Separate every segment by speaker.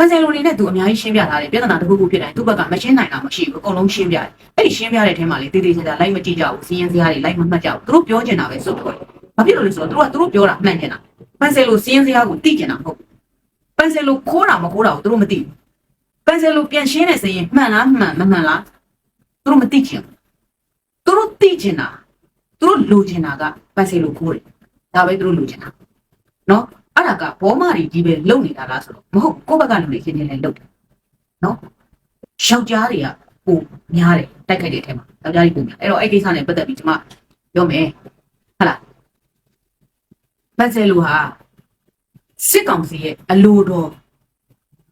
Speaker 1: ပန်ဆယ်လိုနေနဲ့သူအများကြီးရှင်းပြထားတယ်ပြဿနာတစ်ခုခုဖြစ်တိုင်းသူ့ဘက်ကမရှင်းနိုင်တာမရှိဘူးအကုန်လုံးရှင်းပြတယ်အဲ့ဒီရှင်းပြတဲ့ထဲမှာလေတေးသေးချာချာလိုက်မကြည့်ကြဘူးစီးရင်စရာတွေလိုက်မမှတ်ကြဘူးသူတို့ပြောချင်တာပဲစုပ်ထွက်ဘာဖြစ်လို့လဲဆိုတော့သူတို့ကသူတို့ပြောတာမှန်ချင်တာပန်ဆယ်လိုစီးရင်စရာကိုသိချင်တာမဟုတ်ပန်ဆယ်လိုခိုးတာမခိုးတာကိုသူတို့မသိဘူးပန်ဆယ်လိုပြန်ရှင်းတဲ့စရင်မှန်လားမှန်မမှန်လားသူတို့မသိချင်ဘူးသူတို့သိချင်တာသူတို့လိုချင်တာကပန်ဆယ်လိုခိုးတယ်ဒါပဲသူတို့လိုချင်တာနော် အဲ့ဒါကဘောမတွေကြီးပဲလုံနေတာလားဆိုတော့မဟုတ်ကိုယ့်ဘက်ကလူတွေချင်းချင်းလည်းလုံတယ်နော်ယောက်ျားတွေကပိုများတယ်တိုက်ခိုက်တဲ့အထဲမှာယောက်ျားတွေပိုများအဲ့တော့အဲ့ကိစ္စနဲ့ပတ်သက်ပြီးကျွန်မပြောမယ်ဟုတ်လားပန်ဆယ်လိုဟာစစ်ကောင်စီရဲ့အလိုတော်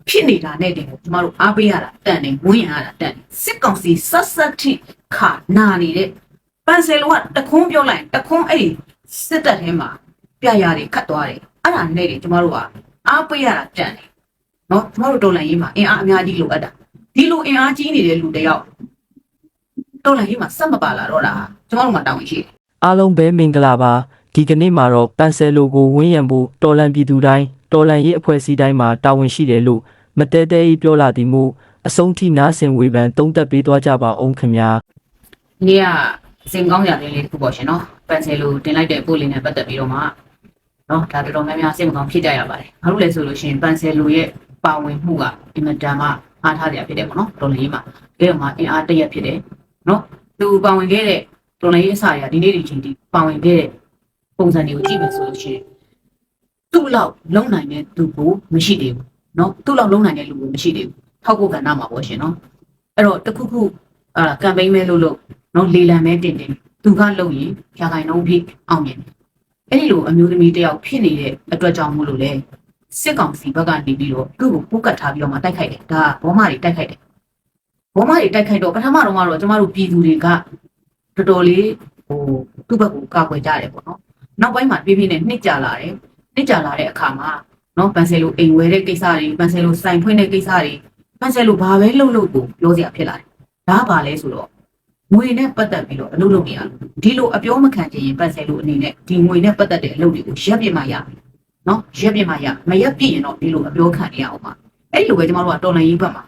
Speaker 1: ဖြစ်နေတာနဲ့တင်ကိုကျမတို့အားပေးရတာတန်တယ်ဝင်းရတာတန်တယ်စစ်ကောင်စီဆက်ဆက်ထိခါနာနေတဲ့ပန်ဆယ်လိုကတခွန်းပြောလိုက်တခွန်းအဲ့ဒီစစ်တပ်ထဲမှာပြရတွေခတ်သွားတယ် အဲ့ဒါနဲ့တင်ကျမတို့ကအားပေးရတာတန်တယ်နော်ကျမတို့တော်လန်ရေးမှာအင်အားအများကြီးလိုအပ်တာဒီလိုအင်အားကြီးနေတဲ့လူတယောက်တော်လန်ရေးမှာစက်မပါလာတော့တာကျမတို့မှာတောင်းရှိတယ်
Speaker 2: အားလုံးပဲမင်္ဂလာပါဒီကနေ့မှာတော့ပန်ဆယ်လိုကိုဝင်းရံဖို့တော်လန်ပြည်သူတိုင်းတော်လန်ရေးအဖွဲ့အစည်းတိုင်းမှာတာဝန်ရှိတယ်လို့မတဲတဲကြီးပြောလာသည်မို့အဆုံးထိနားဆင်ဝေဖန်တုံးသက်ပေးသွားကြပါအောင်ခင်ဗျာ
Speaker 1: ဒီနေ့ကစင်ကောင်းရလေးလေးတစ်ခုပေါ့ရှင်နော်ပန်ဆယ်လိုတင်လိုက်တဲ့ပို့လေးနဲ့ပတ်သက်ပြီးတော့မှ နော်ဒါတော်တော်များများစိတ်မကောင်းဖြစ်ကြရပါတယ်ဘာလို့လဲဆိုလို့ရှိရင်ပန်ဆယ်လိုရဲ့ပါဝင်မှုကအင်မတန်မှအားထားကြဖြစ်တယ်ပေါ့နော်တော်လေးမှာဒါကမှအင်အားတရက်ဖြစ်တယ်နော်သူပါဝင်ခဲ့တဲ့တော်လေးအစာတွေကဒီနေ့ဒီချိန်ထိပါဝင်ခဲ့တဲ့ပုံစံတွေကိုကြည့်မယ်ဆိုလို့ရှိရင်သူ့လောက်လုံနိုင်တဲ့သူကိုမရှိသေးဘူးနော်သူ့လောက်လုံနိုင်တဲ့လူကိုမရှိသေးဘူးထောက်ဖို့ကဏ္ဍမှာပေါ့ရှင်နော်အဲ့တော့တစ်ခုခုအာကမ်ပိန်းမဲလို့လို့နော်လေလံမဲတင်တင်သူကလုံရင်ဖြာခိုင်နှုံးဖြစ်အောင်မြင်တယ် အဲ့ဒီလိုအမျိုးသမီးတယောက်ဖြစ်နေတဲ့အတွက်ကြောင့်မို့လို့လေစစ်ကောင်စီဘက်ကနေပြီးတော့သူ့ကိုပုတ်ကတ်ထားပြီးတော့မှတိုက်ခိုက်တယ်ဒါကဘောမတွေတိုက်ခိုက်တယ်ဘောမတွေတိုက်ခိုက်တော့ပထမတော့ကတော့ကျမတို့ပြည်သူတွေကတော်တော်လေးဟိုသူ့ဘက်ကိုကာကွယ်ကြတယ်ပေါ့နော်နောက်ပိုင်းမှာပြပြနဲ့နှစ်ကြလာတယ်နှစ်ကြလာတဲ့အခါမှာနော်ပန်ဆယ်လိုအိမ်ဝဲတဲ့ကိစ္စတွေပန်ဆယ်လိုစိုင်ဖွင့်တဲ့ကိစ္စတွေပန်ဆယ်လိုဘာပဲလုပ်လို့ကိုပြောစရာဖြစ်လာတယ်ဒါကဘာလဲဆိုတော့ ငွေနဲ့ပတ်သက်ပြီးတော့အလုပ်လုပ်နေရလို့ဒီလိုအပြောမခံချင်ရင်ပတ်ဆယ်လို့အနေနဲ့ဒီငွေနဲ့ပတ်သက်တဲ့အလုပ်တွေကိုရက်ပြစ်မှရမယ်နော်ရက်ပြစ်မှရမရက်ပြစ်ရင်တော့ဒီလိုအပြောခံနေရအောင်ပါအဲ့လိုပဲကျမတို့ကတော်လန်ရေးဘက်မှာ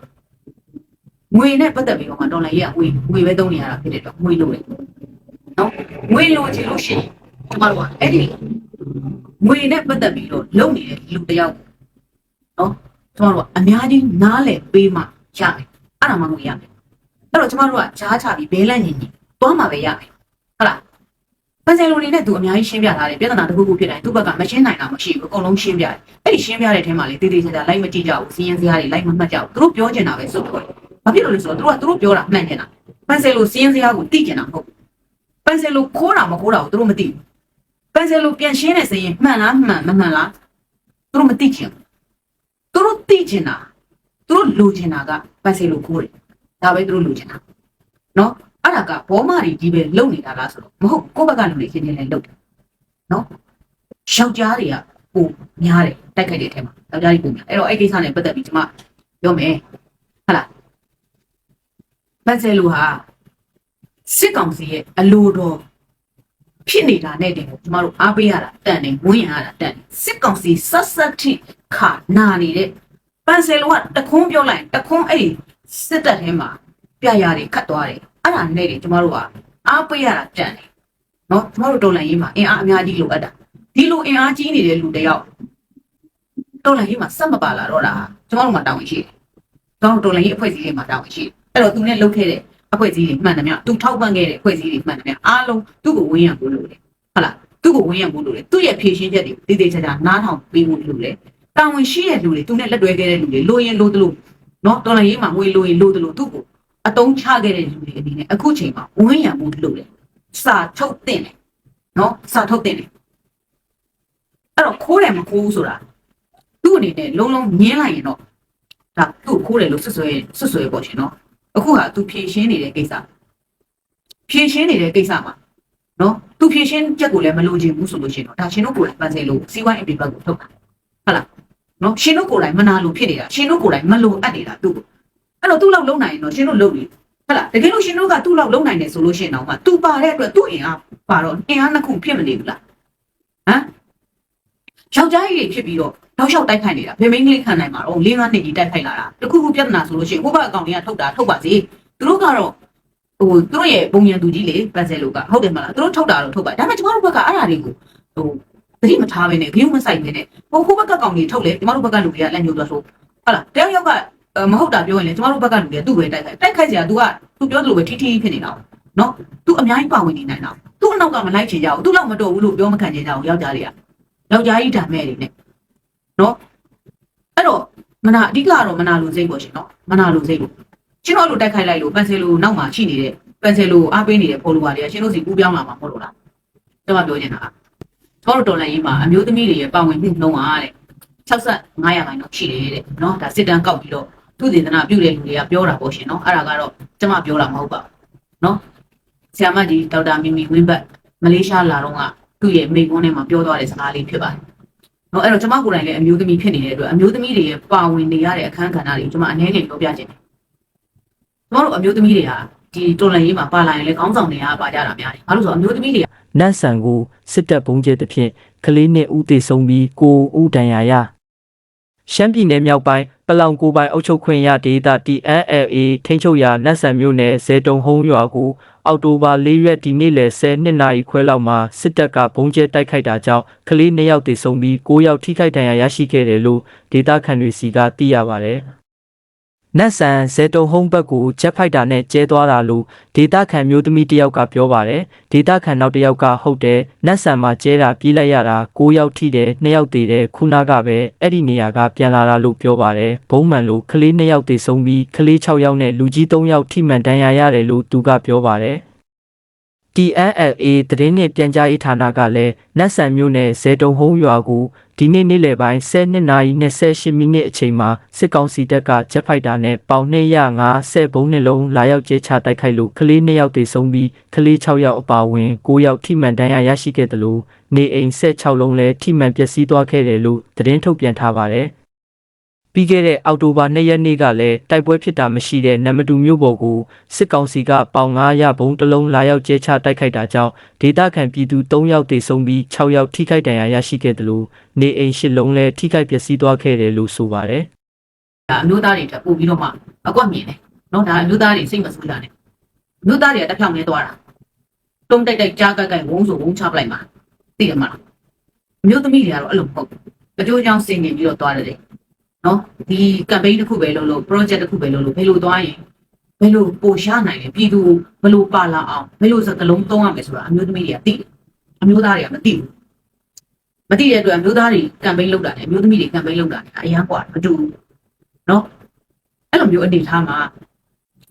Speaker 1: ငွေနဲ့ပတ်သက်ပြီးတော့မှတော်လန်ရေးကငွေငွေပဲသုံးနေရတာဖြစ်တဲ့တော့ငွေလိုတယ်နော်ငွေလိုချင်လို့ရှိရင်ကျမတို့ကအဲ့ဒီငွေနဲ့ပတ်သက်ပြီးတော့လုပ်နေတဲ့လူတစ်ယောက်နော်ကျမတို့ကအများကြီးနားလည်ပေးမှရမယ်အဲ့ဒါမှငွေရမယ် အဲ့တော့ကျမတို့ကကြားချပြီးဘဲလန့်ညင်ညင်သွားမှာပဲရမယ်ဟုတ်လားပန်ဆယ်လိုနေနဲ့သူအများကြီးရှင်းပြထားတယ်ပြဿနာတစ်ခုခုဖြစ်တိုင်းသူ့ဘက်ကမရှင်းနိုင်တာမရှိဘူးအကုန်လုံးရှင်းပြတယ်အဲ့ဒီရှင်းပြတဲ့ထဲမှာလေတေးသေးချာချာလိုက်မကြည့်ကြဘူးစီးရင်စရာတွေလိုက်မမှတ်ကြဘူးသူတို့ပြောချင်တာပဲစုပ်ထွက်ဘာဖြစ်လို့လဲဆိုတော့သူတို့ကသူတို့ပြောတာမှန်ချင်တာပန်ဆယ်လိုစီးရင်စရာကိုသိချင်တာမဟုတ်ပန်ဆယ်လိုခိုးတာမခိုးတာကိုသူတို့မသိဘူးပန်ဆယ်လိုပြန်ရှင်းတဲ့စရင်မှန်လားမှန်မမှန်လားသူတို့မသိချင်ဘူးသူတို့သိချင်တာသူတို့လိုချင်တာကပန်ဆယ်လိုခိုးတယ် ဒါပဲသူတို့လိုချင်တာနော်အဲ့ဒါကဘောမတွေကြီးပဲလုံနေတာလားဆိုတော့မဟုတ်ကိုယ့်ဘက်ကလူတွေချင်းချင်းလည်းလုံတယ်နော်ယောက်ျားတွေကပိုများတယ်တိုက်ခိုက်တဲ့အထဲမှာယောက်ျားတွေပိုများအဲ့တော့အဲ့ကိစ္စနဲ့ပတ်သက်ပြီးကျွန်မပြောမယ်ဟုတ်လားပန်ဆယ်လူဟာစစ်ကောင်စီရဲ့အလိုတော်ဖြစ်နေတာနဲ့တင်ကိုကျမတို့အားပေးရတာတန်တယ်ဝင်းရတာတန်တယ်စစ်ကောင်စီဆက်ဆက်ထိခါနာနေတဲ့ပန်ဆယ်လူကတခွန်းပြောလိုက်တခွန်းအဲ့ဒီ စစ်တပ်ထဲမှာပြရတွေခတ်သွားတယ်အဲ့ဒါနဲ့တွေကျမတို့ကအားပေးရတာကြံတယ်နော်ကျမတို့တော်လန်ရေးမှာအင်အားအများကြီးလိုအပ်တာဒီလိုအင်အားကြီးနေတဲ့လူတယောက်တော်လန်ရေးမှာစက်မပါလာတော့တာကျမတို့မှာတောင်းဝင်ရှိတယ်ကျမတို့တော်လန်ရေးအဖွဲ့အစည်းတွေမှာတောင်းဝင်ရှိတယ်အဲ့တော့သူနဲ့လုပ်ခဲ့တဲ့အဖွဲ့အစည်းတွေမှန်တယ်မြသူထောက်ပံ့ခဲ့တဲ့အဖွဲ့အစည်းတွေမှန်တယ်မြအားလုံးသူ့ကိုဝင်းရံဖို့လိုတယ်ဟုတ်လားသူ့ကိုဝင်းရံဖို့လိုတယ်သူ့ရဲ့ဖြည့်ရှင်းချက်တွေတည်တည်ချာချာနားထောင်ပေးဖို့လိုတယ်တာဝန်ရှိတဲ့လူတွေသူနဲ့လက်တွဲခဲ့တဲ့လူတွေလိုရင်လိုသလို နော်တော်လန်ရေးမှာငွေလိုရင်လိုသလိုသူ့ကိုအတုံးချခဲ့တဲ့လူတွေအနေနဲ့အခုချိန်မှာဝင်းရံမှုလုပ်တယ်စာထုတ်တင်တယ်နော်စာထုတ်တင်တယ်အဲ့တော့ခိုးတယ်မခိုးဘူးဆိုတာသူ့အနေနဲ့လုံးလုံးညင်းလိုက်ရင်တော့ဒါသူ့ကိုခိုးတယ်လို့ဆွဆွဲဆွဆွဲပေါ့ရှင်နော်အခုဟာသူဖြည့်ရှင်းနေတဲ့ကိစ္စဖြည့်ရှင်းနေတဲ့ကိစ္စမှာနော်သူဖြည့်ရှင်းချက်ကိုလည်းမလိုချင်ဘူးဆိုလို့ရှိရင်တော့ဒါရှင်တို့ကိုယ်တိုင်ပန်းစေလို့စီးပွားရေးအပြင်ဘက်ကိုထုတ်တာဟုတ်လား နော်ရှင်တို့ကိုယ်တိုင်မနာလို့ဖြစ်နေတာရှင်တို့ကိုယ်တိုင်မလိုအပ်နေတာသူ့ကိုအဲ့တော့သူ့လောက်လုံးနိုင်ရင်တော့ရှင်တို့လုံးပြီဟုတ်လားတကယ်လို့ရှင်တို့ကသူ့လောက်လုံးနိုင်တယ်ဆိုလို့ရှိရင်တော့မှသူပါတဲ့အတွက်သူ့အင်အားပါတော့အင်အားနှစ်ခုဖြစ်မနေဘူးလားဟမ်ယောက်ျားကြီးတွေဖြစ်ပြီးတော့တောက်လျှောက်တိုက်ခိုက်နေတာဗေမိန်ကလေးခံနိုင်မှာတော့၄၅နှစ်ကြီးတိုက်ခိုက်လာတာတခုခုပြဿနာဆိုလို့ရှိရင်ဟိုဘက်အကောင့်တွေကထုတ်တာထုတ်ပါစေသူတို့ကတော့ဟိုသူတို့ရဲ့ပုံရံသူကြီးလေပန်ဆယ်လိုကဟုတ်တယ်မလားသူတို့ထုတ်တာတော့ထုတ်ပါဒါပေမဲ့ကျမတို့ဘက်ကအဲ့ဒါတွေကိုဟို သတိမထားဘဲနဲ့ဂရုမစိုက်ဘဲနဲ့ဟိုဟိုဘက်ကကောင်တွေထုတ်လေကျမတို့ဘက်ကလူတွေကလက်ညှိုးသွားဆိုဟုတ်လားတယောက်ယောက်ကမဟုတ်တာပြောရင်လေကျမတို့ဘက်ကလူတွေကသူ့ပဲတိုက်ခိုက်တိုက်ခိုက်စရာ तू က तू ပြောသလိုပဲထိထိဖြစ်နေတာနော် तू အများကြီးပါဝင်နေနိုင်တာသူ့အနောက်ကမလိုက်ချင်ကြဘူးသူ့လောက်မတော်ဘူးလို့ပြောမခံချင်ကြဘူးယောက်ျားတွေကယောက်ျားကြီးဓာမဲ့တွေနဲ့နော်အဲ့တော့မနာအဓိကကတော့မနာလိုစိတ်ပေါ့ရှင်နော်မနာလိုစိတ်လို့ရှင်တို့လိုတိုက်ခိုက်လိုက်လို့ပန်ဆယ်လိုနောက်မှာရှိနေတဲ့ပန်ဆယ်လိုအားပေးနေတဲ့ဖော်လိုဝါတွေကရှင်တို့စီကူးပြောင်းလာမှာမဟုတ်လို့လားကျွန်မပြောချင်တာက ကျွန်တော်တို့တော်လိုင်းရေးမှာအမျိုးသမီးတွေရဲ့ပါဝင်မှုနှုန်းအားတဲ့65ရာခိုင်နှုန်းရှိတယ်တဲ့နော်ဒါစစ်တမ်းကောက်ပြီးတော့သူသေသနာပြုတဲ့လူတွေကပြောတာပေါ့ရှင်နော်အဲ့ဒါကတော့ကျွန်မပြောတာမဟုတ်ပါဘူးနော်ဆရာမကြီးဒေါက်တာမီမီဝင်းဘတ်မလေးရှားလာတော့ကသူ့ရဲ့မိကွန်းထဲမှာပြောသွားတဲ့စကားလေးဖြစ်ပါတယ်နော်အဲ့တော့ကျွန်မကိုယ်တိုင်လည်းအမျိုးသမီးဖြစ်နေတဲ့အတွက်အမျိုးသမီးတွေရဲ့ပါဝင်နေရတဲ့အခန်းကဏ္ဍတွေကိုကျွန်မအနည်းငယ်ပြောပြခြင်းတယ်ကျွန်တော်တို့အမျိုးသမီးတွေကဒီတော်လန်ရေးမှာပါလာရင်လည်းခေါင်းဆောင်တွေကပါကြတာများတယ်ဘာလို့လဲဆိုတော့အမျိုးသမီးတွေက
Speaker 2: နတ်ဆန်ကိုစစ်တပ်ဘုံကျဲတစ်ဖြင့်ကလေးနှစ်ဦးသေဆုံးပြီးကိုဦးတန်ရာရရှမ်းပြည်နယ်မြောက်ပိုင်းပလောင်ကိုယ်ပိုင်အုပ်ချုပ်ခွင့်ရဒေသ TNLA ထိန်းချုပ်ရာနတ်ဆန်မြို့နယ်ဇေတုံဟုံးရွာကိုအောက်တိုဘာ၄ရက်ဒီနေ့လယ်10နှစ်နာရီခွဲလောက်မှာစစ်တပ်ကဘုံကျဲတိုက်ခိုက်တာကြောင့်ကလေးနှစ်ယောက်သေဆုံးပြီး9ယောက်ထိခိုက်ဒဏ်ရာရရှိခဲ့တယ်လို့ဒေသခံတွေစီကသိရပါတယ် နတ်ဆန်ဇေတုံဟုံးဘက်ကိုဂျက်ဖိုက်တာနဲ့ကျဲသွားတာလို့ဒေသခံမျိုးသမီးတစ်ယောက်ကပြောပါတယ်ဒေသခံနောက်တစ်ယောက်ကဟုတ်တယ်နတ်ဆန်မှာကျဲတာပြေးလိုက်ရတာ9ယောက်ထိတယ်2ယောက်သေးတယ်ခုနကပဲအဲ့ဒီနေရာကပြန်လာတာလို့ပြောပါတယ်ဘုံမှန်လို့ကလေး2ယောက်သေဆုံးပြီးကလေး6ယောက်နဲ့လူကြီး3ယောက်ထိမှန်ဒဏ်ရာရတယ်လို့သူကပြောပါတယ် TNLA သတင်းနဲ့ပြန်ကြားရေးဌာနကလည်းနတ်ဆန်မြို့နယ်ဇေတုံဟုံးရွာကိုဒီနေ့နေ့လယ်ပိုင်း10နာရီ28မိနစ်အချိန်မှာစစ်ကောင်စီတပ်ကဂျက်ဖိုက်တာနဲ့ပေါင်250ဘုံးနှလုံးလာရောက်ကျဲချတိုက်ခိုက်လို့ကလေး2ယောက်သေဆုံးပြီးကလေး6ယောက်အပါအဝင်9ယောက်ထိမှန်ဒဏ်ရာရရှိခဲ့တယ်လို့နေအိမ်16လုံးလည်းထိမှန်ပျက်စီးသွားခဲ့တယ်လို့သတင်းထုတ်ပြန်ထားပါတယ်။ ပြီးခဲ့တဲ့အောက်တိုဘာ2ရက်နေ့ကလည်းတိုက်ပွဲဖြစ်တာမရှိတဲ့နမတူမြို့ပေါ်ကိုစစ်ကောင်စီကပေါင်900ဘုံတစ်လုံးလာရောက်ကျဲချတိုက်ခိုက်တာကြောင့်ဒေသခံပြည်သူ3ယောက်သေဆုံးပြီး6ယောက်ထိခိုက်ဒဏ်ရာရရှိခဲ့တယ်လို့နေအိမ်8လုံးလည်းထိခိုက်ပျက်စီးသွားခဲ့တယ်လို့ဆိုပါတယ်
Speaker 1: ဒါအမျိုးသားတွေတက်ပို့ပြီးတော့မှအကွက်မြင်တယ်နော်ဒါအမျိုးသားတွေစိတ်မဆိုးကြနဲ့အမျိုးသားတွေကတက်ဖြောင်းနေသွားတာတုံးတိုက်တိုက်ကြားကက်ကိုက်ဝုန်းဆိုဝုန်းချပလိုက်မှာသိတယ်မလားအမျိုးသမီးတွေကတော့အဲ့လိုမဟုတ်ဘူးအကျိုးကြောင့်စင်နေပြီးတော့သွားတယ် နော်ဒီ campaign တစ်ခုပဲလုပ်လို့ project တစ်ခုပဲလုပ်လို့ဘယ်လိုသွားရင်ဘယ်လိုပိုရှားနိုင်လဲပြည်သူဘယ်လိုပါလာအောင်ဘယ်လိုစကလုံးသုံးရမယ်ဆိုတာအမျိုးသမီးတွေကသိတယ်အမျိုးသားတွေကမသိဘူးမသိတဲ့အတွက်အမျိုးသားတွေ campaign လုပ်တာနဲ့အမျိုးသမီးတွေ campaign လုပ်တာနဲ့အရန်กว่าမတူဘူး နော်အဲ့လိုမျိုးအနေထားမှာ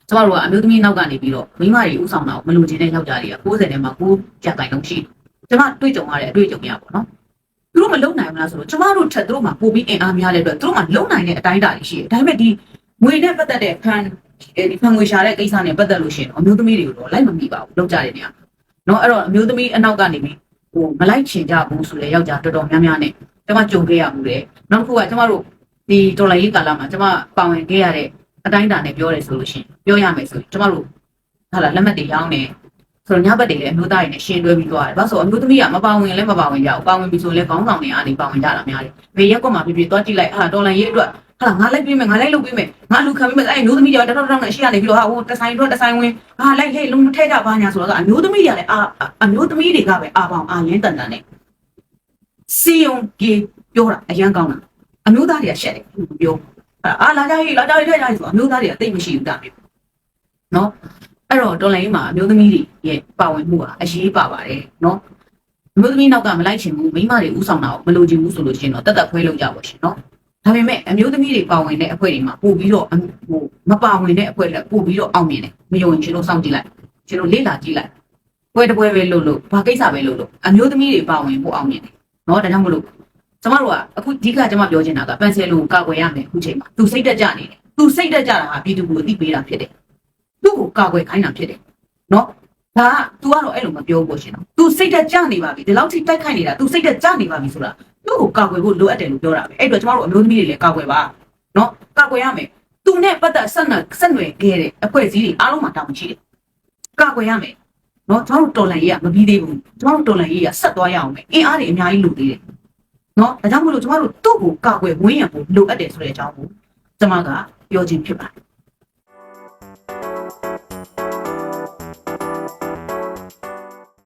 Speaker 1: ကျမတို့ကအမျိုးသမီးနောက်ကနေပြီးတော့မိန်းမတွေဥဆောင်တာကိုမလိုချင်တဲ့ယောက်ျားတွေက60ထဲမှာ9ရာခိုင်နှုန်းရှိတယ်ကျမတွေ့ကြုံရတဲ့အတွေ့အကြုံရပါတော့ သူတို့မလုံနိုင်ဘူးလားဆိုတော့ကျမတို့ထက်သူတို့မှာပိုပြီးအင်အားများတဲ့အတွက်သူတို့မှာလုံနိုင်တဲ့အတိုင်းအတာတွေရှိတယ်ဒါပေမဲ့ဒီငွေနဲ့ပတ်သက်တဲ့ဖန်ဒီဖန်ငွေရှာတဲ့ကိစ္စနဲ့ပတ်သက်လို့ရှိရင်အမျိုးသမီးတွေကိုတော့လိုက်မမိပါဘူးလုံကြတဲ့နေရာနော်အဲ့တော့အမျိုးသမီးအနောက်ကနေပြီးဟိုမလိုက်ချင်ကြဘူးဆိုတဲ့ယောက်ျားတော်တော်များများနဲ့ကျမကြုံခဲ့ရမှုတယ်နောက်တစ်ခုကကျမတို့ဒီဒေါ်လာရေးကာလမှာကျွန်မပါဝင်ခဲ့ရတဲ့အတိုင်းအတာနဲ့ပြောရဲဆိုလို့ရှိရင်ပြောရမယ်ဆိုရင်ကျွန်မတို့ဟာလာလက်မှတ်တွေရောင်းနေ ဆိုတော့ညဘက်တွေလည်းအမျိုးသားတွေနဲ့ရှင်းတွဲပြီးသွားတယ်။ဘာလို့ဆိုအမျိုးသမီးကမပါဝင်လည်းမပါဝင်ကြဘူး။ပါဝင်ပြီဆိုလည်းခေါင်းဆောင်တွေအားနေပါဝင်ကြတာများတယ်။ဘေးရက်ကွက်မှာပြပြသွားကြည့်လိုက်ဟာဒေါ်လာရေးအတွက်ဟာလာငါလိုက်ပေးမယ်ငါလိုက်လုပ်ပေးမယ်ငါလူခံပေးမယ်အဲ့အမျိုးသမီးတွေကတတော်တော်နဲ့ရှေ့ကနေပြီးတော့ဟာဟိုတဆိုင်တော့တဆိုင်ဝင်ဟာလိုက်ဟဲ့လုံးမထဲကြပါညာဆိုတော့အမျိုးသမီးတွေကလည်းအာအမျိုးသမီးတွေကပဲအာပေါင်အာရင်းတန်တန်နဲ့စီယုံကြီးပြောတာအရန်ကောင်းတာအမျိုးသားတွေကရှက်တယ်ပြောအာလာကြရေးလာကြရေးတဲ့ကြရေးဆိုအမျိုးသားတွေကတိတ်မရှိဘူးတာမျိုးနော် အဲ့တော့တော်လိုင်းမှာအမျိုးသမီးတွေရဲ့ပါဝင်မှုကအရေးပါပါတယ်နော်အမျိုးသမီးနောက်ကမလိုက်ချင်ဘူးမိန်းမတွေဥဆောင်တာကိုမလိုချင်ဘူးဆိုလို့ရှိရင်တော့တက်တက်ခွဲလုပ်ကြပါရှင်နော်ဒါပေမဲ့အမျိုးသမီးတွေပါဝင်တဲ့အဖွဲ့တွေမှာပို့ပြီးတော့ဟိုမပါဝင်တဲ့အဖွဲ့တွေပို့ပြီးတော့အောင်မြင်တယ်မယုံရင်ရှင်တို့စောင့်ကြည့်လိုက်ရှင်တို့လေ့လာကြည့်လိုက်ပွဲတစ်ပွဲပဲလုပ်လို့ဘာကိစ္စပဲလုပ်လို့အမျိုးသမီးတွေပါဝင်ပို့အောင်မြင်တယ်နော်ဒါကြောင့်မလို့ကျမတို့ကအခုဒီကကျမပြောချင်တာကပန်ဆယ်လိုကာကွယ်ရမယ်အခုချိန်မှာသူစိတ်တက်ကြနေတယ်သူစိတ်တက်ကြတာဟာပြည်သူကိုအသိပေးတာဖြစ်တယ် သူ့ကိုကာကွယ်ခိုင်းတာဖြစ်တယ်နော်ဒါက तू ကတော့အဲ့လိုမပြောဘူးရှင်နော် तू စိတ်တက်ကြနေပါပြီဒီလောက်ထိတိုက်ခိုက်နေတာ तू စိတ်တက်ကြနေပါပြီဆိုတာသူ့ကိုကာကွယ်ဖို့လိုအပ်တယ်လို့ပြောတာပဲအဲ့တော့ကျမတို့အမျိုးသမီးတွေလည်းကာကွယ်ပါနော်ကာကွယ်ရမယ်သူနဲ့ပတ်သက်ဆက်နွယ်ဆက်နွယ်ခဲ့တဲ့အဖွဲ့အစည်းတွေအားလုံးမှာတောင်းရှိတယ်ကာကွယ်ရမယ်နော်ကျမတို့တော်လန်ရေးကမပြီးသေးဘူးကျမတို့တော်လန်ရေးကဆက်သွားရအောင်မယ်အင်အားတွေအများကြီးလိုသေးတယ် နော်ဒါကြောင့်မလို့ကျမတို့သူ့ကိုကာကွယ်ဝန်းရံဖို့လိုအပ်တယ်ဆိုတဲ့အကြောင်းကိုကျမကပြောခြင်းဖြစ်ပါတယ်